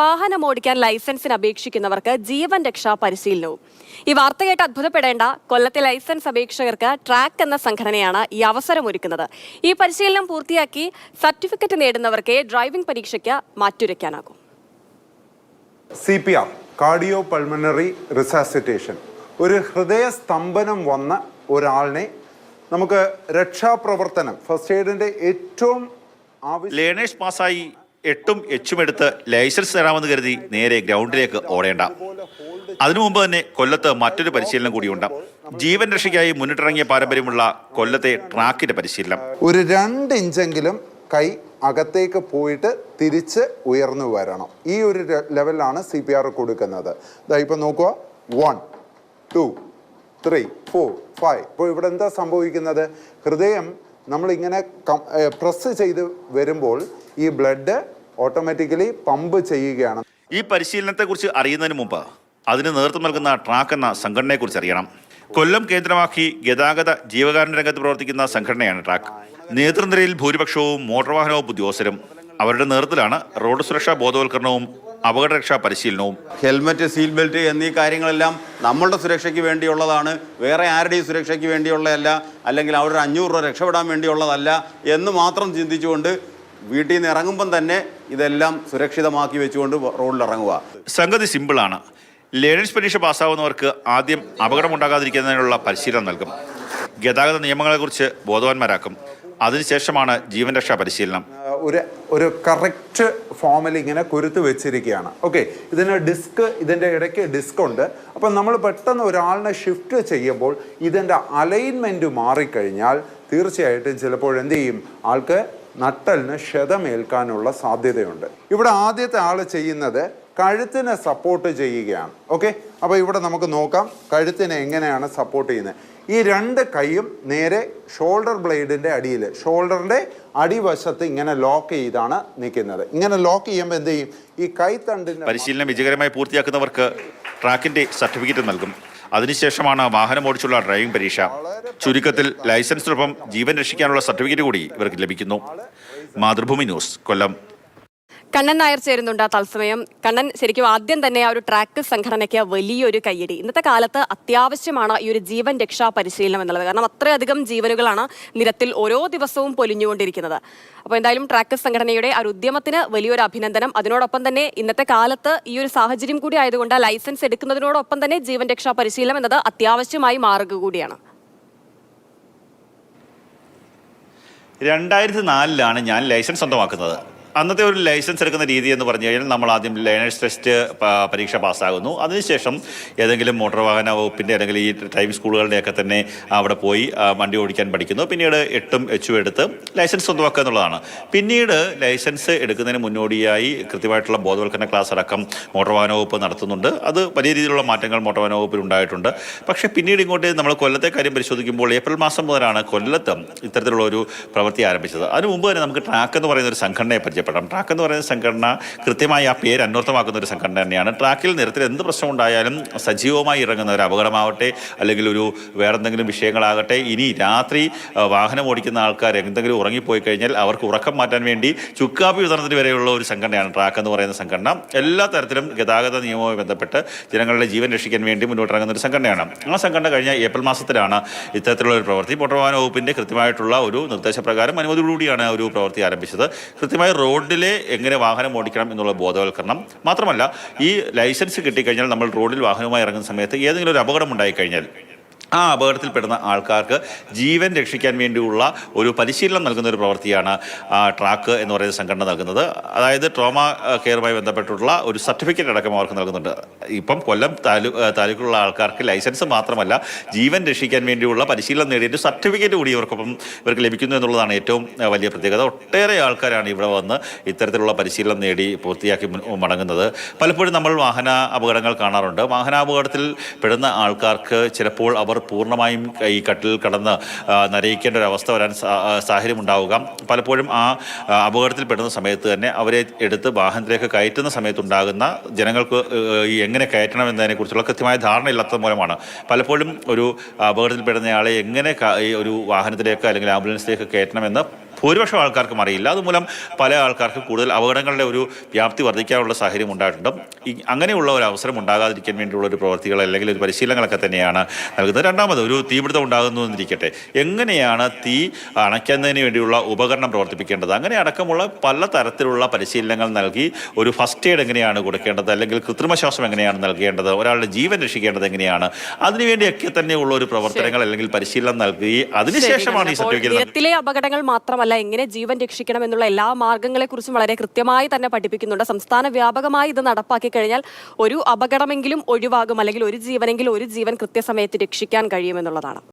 വാഹനം ഓടിക്കാൻ ലൈസൻസിന് അപേക്ഷിക്കുന്നവർക്ക് ജീവൻ രക്ഷാ പരിശീലനവും. ഈ വാർത്ത കേട്ട് അത്ഭുതപ്പെടേണ്ട കൊല്ലത്തെ ലൈസൻസ് അപേക്ഷകർക്ക് ട്രാക്ക് എന്ന സംഘടനയാണ് ഈ അവസരമൊരുക്കുന്നത്. ഈ പരിശീലനം പൂർത്തിയാക്കി സർട്ടിഫിക്കറ്റ് നേടുന്നവർക്ക് ഡ്രൈവിംഗ് പരീക്ഷയ്ക്ക് മാറ്റുരയ്ക്കാനാകും. C P R cardio pulmonary resuscitation. ഒരു ഹൃദയ സ്തംഭനം വന്ന ഒരാളിനെ നമുക്ക് രക്ഷാപ്രവർത്തനം ഫസ്റ്റ് എയ്ഡിന്റെ ഏറ്റവും ആവശ്യം ലേണേഴ്സ് പാസ്സായി എട്ടും എച്ചും എടുത്ത് ലൈസൻസ് തരാമെന്ന് കരുതി നേരെ ഗ്രൗണ്ടിലേക്ക് ഓടേണ്ട. അതിനു മുമ്പ് തന്നെ കൊല്ലത്ത് മറ്റൊരു പരിശീലനം കൂടിയുണ്ട്. ജീവൻ രക്ഷയ്ക്കായി മുന്നിട്ടിറങ്ങിയ പാരമ്പര്യമുള്ള കൊല്ലത്തെ ട്രാക്കിന്റെ പരിശീലനം. ഒരു രണ്ട് ഇഞ്ചെങ്കിലും കൈ അകത്തേക്ക് പോയിട്ട് തിരിച്ച് ഉയർന്നു വരണം. ഈ ഒരു ലെവലാണ് സി പി ആർ കൊടുക്കുന്നത്. ഇപ്പൊ നോക്കുക one two three four five ഇപ്പോൾ ഇവിടെ എന്താ സംഭവിക്കുന്നത്? ഹൃദയം നമ്മളിങ്ങനെ പ്രസ് ചെയ്ത് വരുമ്പോൾ ഈ ബ്ലഡ് ഓട്ടോമാറ്റിക്കലി പമ്പ് ചെയ്യുകയാണ്. ഈ പരിശീലനത്തെക്കുറിച്ച് അറിയുന്നതിന് മുമ്പ് അതിന് നേതൃത്വം നൽകുന്ന ട്രാക്ക് എന്ന സംഘടനയെക്കുറിച്ച് അറിയണം. കൊല്ലം കേന്ദ്രമാക്കി ഗതാഗത ജീവകാരുണ്യ രംഗത്ത് പ്രവർത്തിക്കുന്ന സംഘടനയാണ് ട്രാക്ക്. നേതൃനിരയിൽ ഭൂരിപക്ഷവും മോട്ടോർ വാഹന വകുപ്പ് ഉദ്യോഗസ്ഥരും. അവരുടെ നേതൃത്വത്തിലാണ് റോഡ് സുരക്ഷാ ബോധവൽക്കരണവും അപകടരക്ഷാ പരിശീലനവും. ഹെൽമറ്റ് സീൽ ബെൽറ്റ് എന്നീ കാര്യങ്ങളെല്ലാം നമ്മളുടെ സുരക്ഷയ്ക്ക് വേണ്ടിയുള്ളതാണ്. വേറെ ആരുടെയും സുരക്ഷയ്ക്ക് വേണ്ടിയുള്ളതല്ല. അല്ലെങ്കിൽ അവരുടെ അഞ്ഞൂറ് രൂപ രക്ഷപ്പെടാൻ വേണ്ടിയുള്ളതല്ല എന്ന് മാത്രം ചിന്തിച്ചുകൊണ്ട് വീട്ടിൽ നിന്ന് ഇറങ്ങുമ്പം തന്നെ ഇതെല്ലാം സുരക്ഷിതമാക്കി വെച്ചുകൊണ്ട് റോഡിൽ ഇറങ്ങുക. സംഗതി സിമ്പിളാണ് ലേണേഴ്സ് പരീക്ഷ പാസ്സാവുന്നവർക്ക് ആദ്യം അപകടമുണ്ടാകാതിരിക്കുന്നതിനുള്ള പരിശീലനം നൽകും. ഗതാഗത നിയമങ്ങളെക്കുറിച്ച് ബോധവാന്മാരാക്കും. അതിനുശേഷമാണ് ജീവൻ രക്ഷാ പരിശീലനം. ഒരു ഒരു കറക്റ്റ് ഫോമിൽ ഇങ്ങനെ കുരുത്ത് വെച്ചിരിക്കുകയാണ്. ഓക്കെ ഇതിന് ഡിസ്ക് ഇതിന്റെ ഇടയ്ക്ക് ഡിസ്ക് ഉണ്ട്. അപ്പം നമ്മൾ പെട്ടെന്ന് ഒരാളിനെ ഷിഫ്റ്റ് ചെയ്യുമ്പോൾ ഇതിന്റെ അലൈൻമെന്റ് മാറിക്കഴിഞ്ഞാൽ തീർച്ചയായിട്ടും ചിലപ്പോൾ എന്ത് ചെയ്യും? ആൾക്ക് നട്ടലിന് ക്ഷതമേൽക്കാനുള്ള സാധ്യതയുണ്ട്. ഇവിടെ ആദ്യത്തെ ആൾ ചെയ്യുന്നത് കഴുത്തിനെ സപ്പോർട്ട് ചെയ്യുകയാണ്. ഓക്കെ അപ്പോൾ ഇവിടെ നമുക്ക് നോക്കാം കഴുത്തിനെ എങ്ങനെയാണ് സപ്പോർട്ട് ചെയ്യുന്നത്. ഈ രണ്ട് കൈയും നേരെ ഷോൾഡർ ബ്ലേഡിന്റെ അടിയിൽ ഷോൾഡറിന്റെ അടിവശത്ത് ഇങ്ങനെ ലോക്ക് ചെയ്താണ് നിൽക്കുന്നത്. ഇങ്ങനെ ലോക്ക് ചെയ്യുമ്പോൾ എന്ത് ചെയ്യും? ഈ കൈത്തണ്ടിന്റെ പരിശീലനം വിജയകരമായി പൂർത്തിയാക്കുന്നവർക്ക് ട്രാക്കിന്റെ സർട്ടിഫിക്കറ്റ് നൽകും. അതിനുശേഷമാണ് വാഹനം ഓടിച്ചുള്ള ഡ്രൈവിംഗ് പരീക്ഷ. ചുരുക്കത്തിൽ ലൈസൻസിനൊപ്പം ജീവൻ രക്ഷിക്കാനുള്ള സർട്ടിഫിക്കറ്റ് കൂടി ഇവർക്ക് ലഭിക്കുന്നു. മാതൃഭൂമി ന്യൂസ് കൊല്ലം. കണ്ണൻ നായർ ചേരുന്നുണ്ട് തത്സമയം. കണ്ണൻ ശരിക്കും ആദ്യം തന്നെ ആ ഒരു ട്രാക്ക് സംഘടനയ്ക്ക് വലിയൊരു കയ്യടി. ഇന്നത്തെ കാലത്ത് അത്യാവശ്യമാണ് ഈ ഒരു ജീവൻ രക്ഷാ പരിശീലനം എന്നുള്ളത്. കാരണം അത്രയധികം ജീവനുകളാണ് നിരത്തിൽ ഓരോ ദിവസവും പൊലിഞ്ഞുകൊണ്ടിരിക്കുന്നത്. അപ്പോൾ എന്തായാലും ട്രാക്ക് സംഘടനയുടെ ആ ഒരു ഉദ്യമത്തിന് വലിയൊരു അഭിനന്ദനം. അതിനോടൊപ്പം തന്നെ ഇന്നത്തെ കാലത്ത് ഈ ഒരു സാഹചര്യം കൂടി ആയതുകൊണ്ട് ലൈസൻസ് എടുക്കുന്നതിനോടൊപ്പം തന്നെ ജീവൻ രക്ഷാ പരിശീലനം എന്നത് അത്യാവശ്യമായി മാറുക കൂടിയാണ്. രണ്ടായിരത്തി നാലിലാണ് ഞാൻ ലൈസൻസ് സ്വന്തമാക്കുന്നത്. അന്നത്തെ ഒരു ലൈസൻസ് എടുക്കുന്ന രീതി എന്ന് പറഞ്ഞു കഴിഞ്ഞാൽ നമ്മൾ ആദ്യം ലേണേഴ്സ് ടെസ്റ്റ് പരീക്ഷ പാസ്സാകുന്നു. അതിനുശേഷം ഏതെങ്കിലും മോട്ടോർ വാഹന വകുപ്പിന്റെ അല്ലെങ്കിൽ ഈ ഡ്രൈവിംഗ് സ്കൂളുകളുടെയൊക്കെ തന്നെ അവിടെ പോയി വണ്ടി ഓടിക്കാൻ പഠിക്കുന്നു. പിന്നീട് എട്ടും എച്ചും എടുത്ത് ലൈസൻസ് സ്വന്തമാക്കുക എന്നുള്ളതാണ്. പിന്നീട് ലൈസൻസ് എടുക്കുന്നതിന് മുന്നോടിയായി കൃത്യമായിട്ടുള്ള ബോധവൽക്കരണ ക്ലാസ് അടക്കം മോട്ടോർ വാഹന വകുപ്പ് നടത്തുന്നുണ്ട്. അത് വലിയ രീതിയിലുള്ള മാറ്റങ്ങൾ മോട്ടോർ വാഹന വകുപ്പിൽ ഉണ്ടായിട്ടുണ്ട്. പക്ഷേ പിന്നീട് ഇങ്ങോട്ട് നമ്മൾ കൊല്ലത്തെ കാര്യം പരിശോധിക്കുമ്പോൾ ഏപ്രിൽ മാസം മുതലാണ് കൊല്ലത്ത് ഇത്തരത്തിലുള്ള ഒരു പ്രവൃത്തി ആരംഭിച്ചത്. അതിനു മുമ്പ് തന്നെ നമുക്ക് ട്രാക്ക് എന്ന് പറയുന്ന ഒരു സംഘടനയെ പരിചയപ്പെടാം. ട്രാക്ക് എന്ന് പറയുന്ന സംഘടന കൃത്യമായി ആ പേര് അന്വർത്ഥമാക്കുന്ന ഒരു സംഘടന തന്നെയാണ്. ട്രാക്കിൽ നിരത്തിൽ എന്ത് പ്രശ്നം ഉണ്ടായാലും സജീവമായി ഇറങ്ങുന്ന ഒരു അപകടമാവട്ടെ അല്ലെങ്കിൽ ഒരു വേറെ എന്തെങ്കിലും വിഷയങ്ങളാകട്ടെ ഇനി രാത്രി വാഹനം ഓടിക്കുന്ന ആൾക്കാർ എന്തെങ്കിലും ഉറങ്ങിപ്പോയി കഴിഞ്ഞാൽ അവർക്ക് ഉറക്കം മാറ്റാൻ വേണ്ടി ചുക്കാപ്പി വിതരണത്തിന് വരെയുള്ള ഒരു സംഘടനയാണ് ട്രാക്ക് എന്ന് പറയുന്ന സംഘടന. എല്ലാ തരത്തിലും ഗതാഗത നിയമവുമായി ബന്ധപ്പെട്ട് ജനങ്ങളുടെ ജീവൻ രക്ഷിക്കാൻ വേണ്ടി മുന്നോട്ടിറങ്ങുന്ന ഒരു സംഘടനയാണ്. ആ സംഘടന കഴിഞ്ഞ ഏപ്രിൽ മാസത്തിലാണ് ഇത്തരത്തിലുള്ള ഒരു പ്രവൃത്തി. മോട്ടോർ വാഹന വകുപ്പിന്റെ കൃത്യമായിട്ടുള്ള ഒരു നിർദ്ദേശപ്രകാരം അനുമതിയോടുകൂടിയാണ് ഒരു പ്രവൃത്തി ആരംഭിച്ചത്. കൃത്യമായി റോഡിലെ എങ്ങനെ വാഹനം ഓടിക്കണം എന്നുള്ള ബോധവൽക്കരണം. മാത്രമല്ല ഈ ലൈസൻസ് കിട്ടിക്കഴിഞ്ഞാൽ നമ്മൾ റോഡിൽ വാഹനവുമായി ഇറങ്ങുന്ന സമയത്ത് ഏതെങ്കിലും ഒരു അപകടം ഉണ്ടായിക്കഴിഞ്ഞാൽ ആ അപകടത്തിൽപ്പെടുന്ന ആൾക്കാർക്ക് ജീവൻ രക്ഷിക്കാൻ വേണ്ടിയുള്ള ഒരു പരിശീലനം നൽകുന്ന ഒരു പ്രവൃത്തിയാണ് ട്രാക്ക് എന്ന് പറയുന്ന സംഘടന നൽകുന്നത്. അതായത് ട്രോമ കെയറുമായി ബന്ധപ്പെട്ടുള്ള ഒരു സർട്ടിഫിക്കറ്റ് അടക്കം അവർക്ക് നൽകുന്നുണ്ട്. ഇപ്പം കൊല്ലം താലൂ താലൂക്കിലുള്ള ആൾക്കാർക്ക് ലൈസൻസ് മാത്രമല്ല ജീവൻ രക്ഷിക്കാൻ വേണ്ടിയുള്ള പരിശീലനം നേടിയിട്ട് സർട്ടിഫിക്കറ്റ് കൂടി ഇവർക്കൊപ്പം ഇവർക്ക് ലഭിക്കുന്നു എന്നുള്ളതാണ് ഏറ്റവും വലിയ പ്രത്യേകത. ഒട്ടേറെ ആൾക്കാരാണ് ഇവിടെ വന്ന് ഇത്തരത്തിലുള്ള പരിശീലനം നേടി പൂർത്തിയാക്കി മടങ്ങുന്നത്. പലപ്പോഴും നമ്മൾ വാഹന അപകടങ്ങൾ കാണാറുണ്ട്. വാഹനാപകടത്തിൽ പെടുന്ന ആൾക്കാർക്ക് ചിലപ്പോൾ അവർ പൂർണമായും ഈ കട്ടിൽ കടന്ന് നരയിക്കേണ്ട ഒരു അവസ്ഥ വരാൻ സാഹചര്യം ഉണ്ടാവുക പലപ്പോഴും ആ അപകടത്തിൽപ്പെടുന്ന അപകടത്തിൽ പെടുന്ന സമയത്ത് തന്നെ അവരെ എടുത്ത് വാഹനത്തിലേക്ക് കയറ്റുന്ന സമയത്തുണ്ടാകുന്ന ജനങ്ങൾക്ക് ഈ എങ്ങനെ കയറ്റണം എന്നതിനെക്കുറിച്ചുള്ള കൃത്യമായ ധാരണയില്ലാത്തത് മൂലമാണ്. പലപ്പോഴും ഒരു അപകടത്തിൽപ്പെടുന്നയാളെ എങ്ങനെ ഒരു വാഹനത്തിലേക്ക് അല്ലെങ്കിൽ ആംബുലൻസിലേക്ക് കയറ്റണമെന്ന് ഭൂരിപക്ഷം ആൾക്കാർക്കും അറിയില്ല. അതുമൂലം പല ആൾക്കാർക്ക് കൂടുതൽ അപകടങ്ങളുടെ ഒരു വ്യാപ്തി വർദ്ധിക്കാനുള്ള സാഹചര്യം ഉണ്ടായിട്ടുണ്ട്. അങ്ങനെയുള്ള ഒരു അവസരം ഉണ്ടാകാതിരിക്കാൻ വേണ്ടിയുള്ള ഒരു പ്രവർത്തികൾ അല്ലെങ്കിൽ ഒരു പരിശീലനങ്ങളൊക്കെ തന്നെയാണ് നൽകുന്നത്. രണ്ടാമത് ഒരു തീപിടുത്തം ഉണ്ടാകുന്നു എന്നിരിക്കട്ടെ. എങ്ങനെയാണ് തീ അണയ്ക്കുന്നതിന് വേണ്ടിയുള്ള ഉപകരണം പ്രവർത്തിപ്പിക്കേണ്ടത്? അങ്ങനെ അടക്കമുള്ള പല തരത്തിലുള്ള പരിശീലനങ്ങൾ നൽകി ഒരു ഫസ്റ്റ് എയ്ഡ് എങ്ങനെയാണ് കൊടുക്കേണ്ടത്? അല്ലെങ്കിൽ കൃത്രിമശ്വാസം എങ്ങനെയാണ് നൽകേണ്ടത്? ഒരാളുടെ ജീവൻ രക്ഷിക്കേണ്ടത് എങ്ങനെയാണ്? അതിനുവേണ്ടിയൊക്കെ തന്നെയുള്ള ഒരു പ്രവർത്തനങ്ങൾ അല്ലെങ്കിൽ പരിശീലനം നൽകി അതിനുശേഷമാണ് ഈ സർട്ടിഫിക്കറ്റ് അപകടങ്ങൾ മാത്രമല്ല എങ്ങനെ ജീവൻ രക്ഷിക്കണം എന്നുള്ള എല്ലാ മാർഗങ്ങളെ കുറിച്ചും വളരെ കൃത്യമായി തന്നെ പഠിപ്പിക്കുന്നുണ്ട്. സംസ്ഥാന വ്യാപകമായി ഇത് നടപ്പാക്കി കഴിഞ്ഞാൽ ഒരു അപകടമെങ്കിലും ഒഴിവാകും അല്ലെങ്കിൽ ഒരു ജീവനെങ്കിലും ഒരു ജീവൻ കൃത്യസമയത്ത് രക്ഷിക്കാൻ കഴിയുമെന്നുള്ളതാണ്